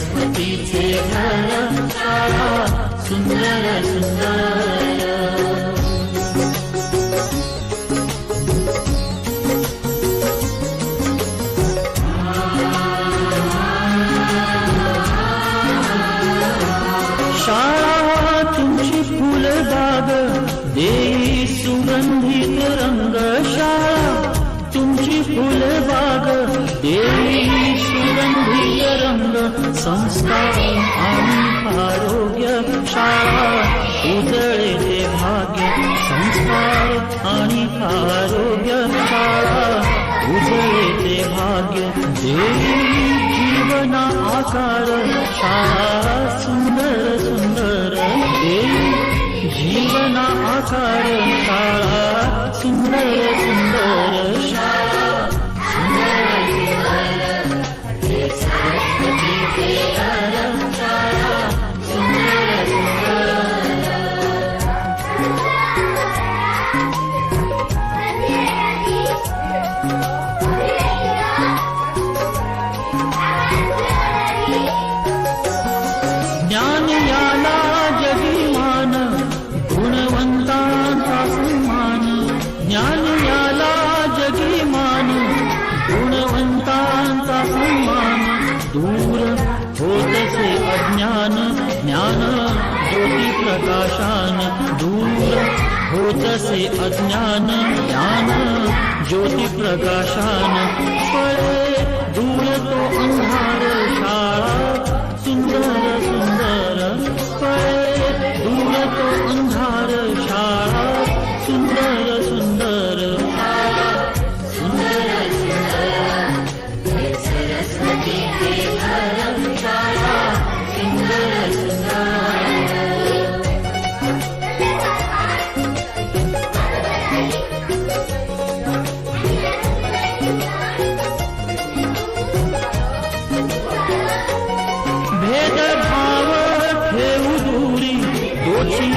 सरस्वतीचे घर सुंदर सुंदर शाळा तुमची फुलबाग देई सुगंधी तुमची फुलबाग देई सुगंधित रंग संस्कार आणि आरोग्य शाळा उजळे ते भाग्य संस्कार आणि आरोग्य शाळा उजळे ते भाग्य देई जीवना आकार शाळा सुंदर सुंदर देई जीवना आकार शाळा सुंदर सुंदर शाळा सुंदर जगिमान गुणवंतांचा सन्मान दूर होतसे अज्ञान ज्ञान ज्योती प्रकाशान दूर होतसे अज्ञान ज्ञान ज्योती प्रकाशान भाव थे दूरी दोषी